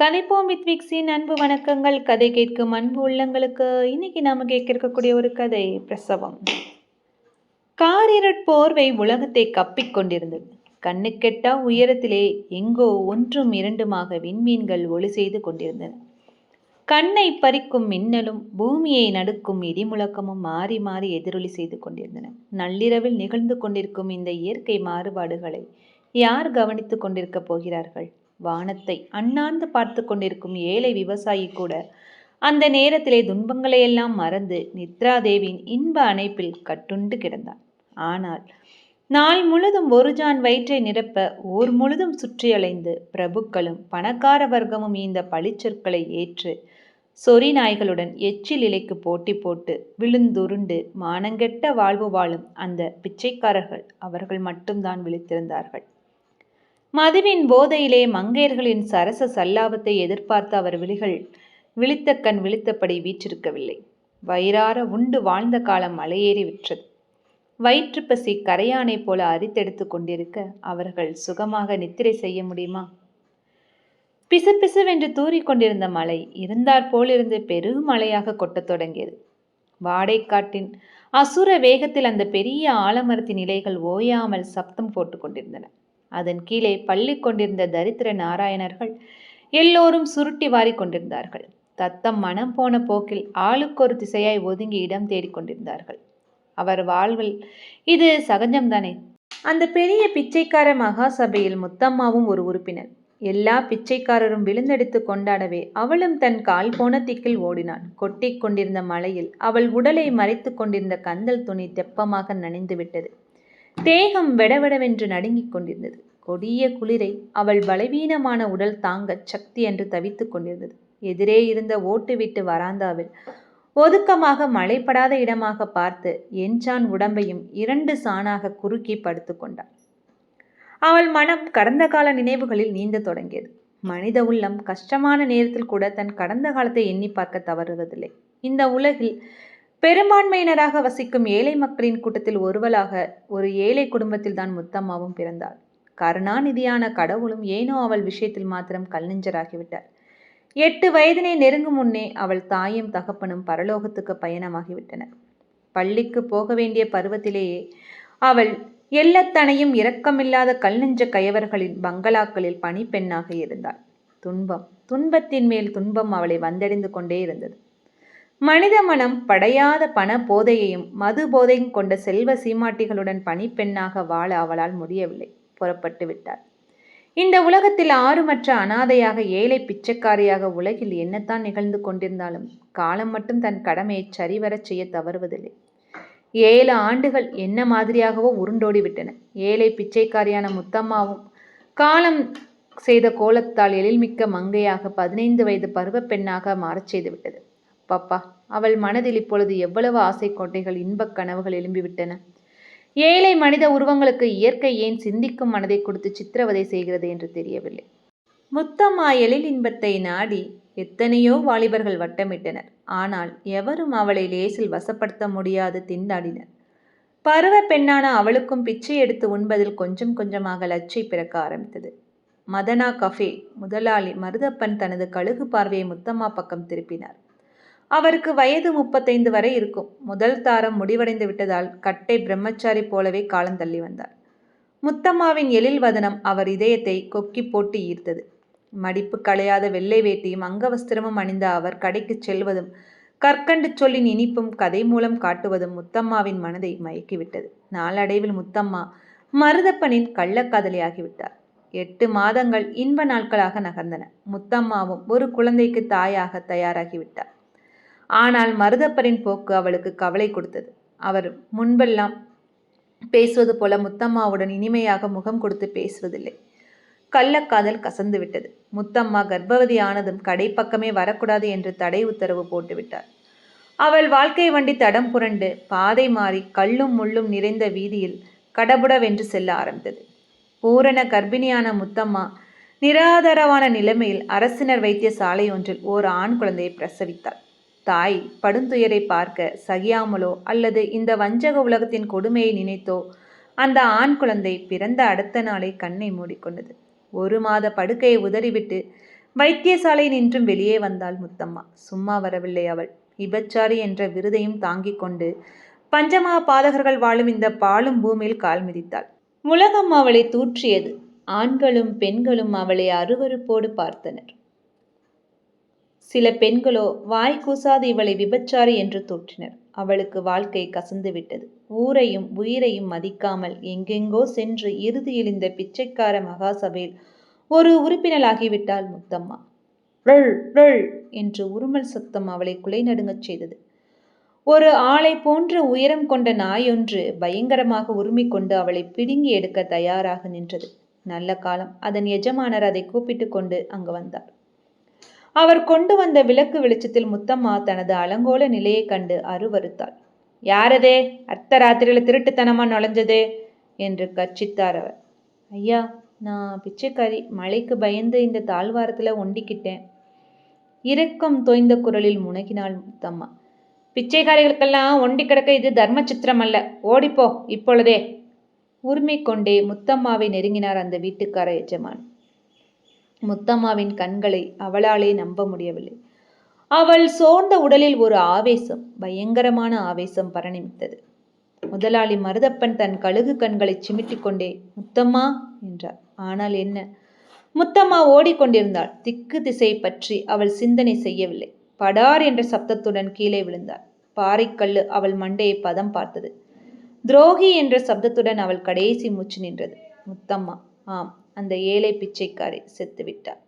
கதைப்போம் with விக்ஸின் அன்பு வணக்கங்கள். கதை கேட்கும் அன்பு உள்ளங்களுக்கு இன்னைக்கு நாம கேட்க இருக்கக்கூடிய ஒரு கதை பிரசவம். காரிரட் போர்வை உலகத்தை கப்பிக் கொண்டிருந்தது. கண்ணுக்கெட்டா உயரத்திலே எங்கோ ஒன்றும் இரண்டுமாக விண்மீன்கள் ஒளி செய்து கொண்டிருந்தன. கண்ணை பறிக்கும் மின்னலும் பூமியை நடுக்கும் இடிமுழக்கமும் மாறி மாறி எதிரொலி செய்து கொண்டிருந்தன. நள்ளிரவில் நிகழ்ந்து கொண்டிருக்கும் இந்த இயற்கை மாறுபாடுகளை யார் கவனித்துக் கொண்டிருக்கப் போகிறார்கள்? வானத்தை அண்ணாந்து பார்த்து கொண்டிருக்கும் ஏழை விவசாயி கூட அந்த நேரத்திலே துன்பங்களையெல்லாம் மறந்து நித்ராதேவியின் இன்ப அணைப்பில் கட்டுண்டு கிடந்தான். ஆனால் நாள் முழுதும் ஒரு ஜான் வயிற்றை நிரப்ப ஊர் முழுதும் சுற்றி அலைந்து பிரபுக்களும் பணக்கார வர்க்கமும் இந்த பழிச்சொற்களை ஏற்று சொறி நாய்களுடன் எச்சில் இலைக்கு போட்டி போட்டு விழுந்துருண்டு மானங்கெட்ட வாழ்வு வாழும் அந்த பிச்சைக்காரர்கள் அவர்கள் மட்டும்தான் விழித்திருந்தார்கள். மதுவின் போதையிலே மங்கையர்களின் சரச சல்லாபத்தை எதிர்பார்த்த அவர் விழிகள் விழித்த கண் விழித்தபடி வீற்றிருக்கவில்லை. வயிறார உண்டு வாழ்ந்த காலம் மலையேறி விற்றது. வயிற்று பசி கரையானை போல அரித்தெடுத்து கொண்டிருக்க அவர்கள் சுகமாக நித்திரை செய்ய முடியுமா? பிசு பிசுவென்று தூறிக்கொண்டிருந்த மலை இருந்தாற் போலிருந்து பெரும் கொட்டத் தொடங்கியது. வாடைக்காட்டின் அசுர வேகத்தில் அந்த பெரிய ஆலமரத்தின் இலைகள் ஓயாமல் சப்தம் போட்டுக் கொண்டிருந்தன. அதன் கீழே பள்ளி கொண்டிருந்த தரித்திர நாராயணர்கள் எல்லோரும் சுருட்டி வாரி கொண்டிருந்தார்கள். தத்தம் மனம் போன போக்கில் ஆளுக்கொரு திசையாய் ஒதுங்கி இடம் தேடிக்கொண்டிருந்தார்கள் அவர் வாழ்வில் இது சகஜம்தானே? அந்த பெரிய பிச்சைக்கார மகாசபையில் முத்தம்மாவும் ஒரு உறுப்பினர். எல்லா பிச்சைக்காரரும் விழுந்தெடுத்து கொண்டாடவே அவளும் தன் கால் போன திக்கில் ஓடினான். கொட்டிக் கொண்டிருந்த மலையில் அவள் உடலை மறைத்து கொண்டிருந்த கந்தல் துணி தெப்பமாக நனைந்து விட்டது. தேகம் வெடவெடவென்று நடுங்கிக் கொண்டிருந்தது. கொடிய குளிரை அவள் பலவீனமான உடல் தாங்க சக்தி என்று தவித்துக் கொண்டிருந்தது. எதிரே இருந்த ஓட்டு விட்டு வராந்தாவில் ஒதுக்கமாக மழைப்படாத இடமாக பார்த்து என்சான் உடம்பையும் இரண்டு சாணாக குறுக்கி படுத்து கொண்டாள். அவள் மனம் கடந்த கால நினைவுகளில் நீந்த தொடங்கியது. மனித உள்ளம் கஷ்டமான நேரத்தில் கூட தன் கடந்த காலத்தை எண்ணி பார்க்க தவறுவதில்லை. இந்த உலகில் பெரும்பான்மையினராக வசிக்கும் ஏழை மக்களின் கூட்டத்தில் ஒருவளாக ஒரு ஏழை குடும்பத்தில் தான் முத்தம்மாவும் பிறந்தாள். கருணாநிதியான கடவுளும் ஏனோ அவள் விஷயத்தில் மாத்திரம் கல்நெஞ்சராகிவிட்டார். எட்டு வயதினை நெருங்கும் முன்னே அவள் தாயும் தகப்பனும் பரலோகத்துக்கு பயணமாகிவிட்டனர். பள்ளிக்கு போக வேண்டிய பருவத்திலேயே அவள் எல்லத்தனையும் இரக்கமில்லாத கல்நெஞ்ச கயவர்களின் பங்களாக்களில் பணிப்பெண்ணாக இருந்தாள். துன்பம் துன்பத்தின் மேல் துன்பம் அவளை வந்தடைந்து கொண்டே இருந்தது. மனித மனம் படையாத பண போதையையும் மது போதையும் கொண்ட செல்வ சீமாட்டிகளுடன் பணிப்பெண்ணாக வாழ அவளால் முடியவில்லை. புறப்பட்டு விட்டார் இந்த உலகத்தில் ஆறுமற்ற அனாதையாக ஏழை பிச்சைக்காரியாக உலகில் என்னத்தான் நிகழ்ந்து கொண்டிருந்தாலும் காலம் மட்டும் தன் கடமையை சரிவரச் செய்ய தவறுவதில்லை. ஏழு ஆண்டுகள் என்ன மாதிரியாகவோ உருண்டோடி விட்டன ஏழை பிச்சைக்காரியான முத்தம்மாவும் காலம் செய்த கோலத்தால் எழில்மிக்க மங்கையாக பதினைந்து வயது பருவ பெண்ணாக மாறச் செய்துவிட்டது. பாப்பா அவள் மனதில் இப்பொழுது எவ்வளவு ஆசை கோட்டைகள் இன்பக் கனவுகள் எழும்பிவிட்டன ஏழை மனித உருவங்களுக்கு இயற்கை ஏன் சிந்திக்கும் மனதை கொடுத்து சித்திரவதை செய்கிறது என்று தெரியவில்லை. முத்தம்மா எழில் இன்பத்தை நாடி எத்தனையோ வாலிபர்கள் வட்டமிட்டனர். ஆனால் எவரும் அவளை லேசில் வசப்படுத்த முடியாது திண்டாடினர். பருவ பெண்ணான அவளுக்கும் பிச்சை எடுத்து உண்பதில் கொஞ்சம் கொஞ்சமாக லச்சை பிறக்க ஆரம்பித்தது. மதனா கஃபே முதலாளி மருதப்பன் தனது கழுகு பார்வையை முத்தம்மா பக்கம் திருப்பினார். அவருக்கு வயது முப்பத்தைந்து வரை இருக்கும். முதல் தாரம் முடிவடைந்து விட்டதால் கட்டை பிரம்மச்சாரி போலவே காலம் தள்ளி வந்தார். முத்தம்மாவின் எழில் வதனம் அவர் இதயத்தை கொக்கி போட்டு ஈர்த்தது. மடிப்பு களையாத வெள்ளை வேட்டியும் அங்கவஸ்திரமும் அணிந்த அவர் கடைக்கு செல்வதும் கற்கண்டு சொல்லின் இனிப்பும் கதை மூலம் காட்டுவதும் முத்தம்மாவின் மனதை மயக்கிவிட்டது. நாளடைவில் முத்தம்மா மருதப்பனின் கள்ளக்காதலியாகிவிட்டார். எட்டு மாதங்கள் இன்ப நாட்களாக நகர்ந்தன. முத்தம்மாவும் ஒரு குழந்தைக்கு தாயாக தயாராகிவிட்டார். ஆனால் மருதப்பரின் போக்கு அவளுக்கு கவலை கொடுத்தது. அவர் முன்பெல்லாம் பேசுவது போல முத்தம்மாவுடன் இனிமையாக முகம் கொடுத்து பேசுவதில்லை. கள்ளக்காதல் கசந்து விட்டது. முத்தம்மா கர்ப்பவதி ஆனதும் கடைப்பக்கமே வரக்கூடாது என்று தடை உத்தரவு போட்டுவிட்டார் அவள் வாழ்க்கை வண்டி தடம் புரண்டு பாதை மாறி கல்லும் முள்ளும் நிறைந்த வீதியில் கடபுடவென்று செல்ல ஆரம்பித்தது. பூரண கர்ப்பிணியான முத்தம்மா நிராதரவான நிலைமையில் அரசினர் வைத்திய சாலை ஒன்றில் ஓர் ஆண் குழந்தையை பிரசவித்தாள். தாய் படுந்துயரை பார்க்க சகியாமலோ அல்லது இந்த வஞ்சக உலகத்தின் கொடுமையை நினைத்தோ அந்த ஆண் குழந்தை பிறந்த அடுத்த நாளை கண்ணை மூடிக்கொண்டது. ஒரு மாத படுக்கையை உதறிவிட்டு வைத்தியசாலை நின்றும் வெளியே வந்தாள் முத்தம்மா. சும்மா வரவில்லை அவள். விபச்சாரி என்ற விருதையும் தாங்கிக் கொண்டு பஞ்சமா பாதகர்கள் வாழும் இந்த பாழும் பூமியில் கால் மிதித்தாள். உலகம் அவளை தூற்றியது. ஆண்களும் பெண்களும் அவளை அருவருப்போடு பார்த்தனர். சில பெண்களோ வாய் கூசாது இவளை விபச்சாரி என்று தூற்றினர். அவளுக்கு வாழ்க்கை கசந்து விட்டது ஊரையும் உயிரையும் மதிக்காமல் எங்கெங்கோ சென்று இறுதியில் இந்த பிச்சைக்கார மகாசபையில் ஒரு உறுப்பினராகிவிட்டாள் முத்தம்மா. ழ் ழ் என்று உருமல் சத்தம் அவளை குலை நடுங்கச் செய்தது. ஒரு ஆளை போன்ற உயரம் கொண்ட நாயொன்று பயங்கரமாக உருமிக் கொண்டு அவளை பிடுங்கி எடுக்க தயாராக நின்றது. நல்ல காலம். அதன் எஜமானர் அதை கூப்பிட்டு கொண்டு அங்கு வந்தார். அவர் கொண்டு வந்த விளக்கு வெளிச்சத்தில் முத்தம்மா தனது அலங்கோல நிலையைக் கண்டு அருவருத்தாள். யாரதே அர்த்த ராத்திரியில் திருட்டுத்தனமா நுழைஞ்சது என்று கர்ச்சித்தார் அவர். ஐயா நான் பிச்சைக்காரி மழைக்கு பயந்து இந்த தாழ்வாரத்தில் ஒண்டிக்கிட்டேன். இரக்கம் தோய்ந்த குரலில் முனகினாள் முத்தம்மா. பிச்சைக்காரிகளுக்கெல்லாம் ஒண்டி கிடக்க இது தர்ம சித்திரம் அல்ல. ஓடிப்போ இப்பொழுதே. உரிமை கொண்டே முத்தம்மாவை நெருங்கினார் அந்த வீட்டுக்கார எஜமான். முத்தம்மாவின் கண்களை அவளாலே நம்ப முடியவில்லை. அவள் சோர்ந்த உடலில் ஒரு ஆவேசம் பயங்கரமான ஆவேசம் பரணிமித்தது. முதலாளி மருதப்பன் தன் கழுகு கண்களை சிமிட்டிக் கொண்டே முத்தம்மா என்றார். ஆனால் என்ன? முத்தம்மா ஓடிக்கொண்டிருந்தாள். திக்கு திசை பற்றி அவள் சிந்தனை செய்யவில்லை. படார் என்ற சப்தத்துடன் கீழே விழுந்தாள். பாறைக்கல்லு அவள் மண்டையை பதம் பார்த்தது. துரோகி என்ற சப்தத்துடன் அவள் கடைசி மூச்சு நின்றது. முத்தம்மா ஆம் அந்த ஏழை பிச்சைக்காரி செத்துவிட்டார்.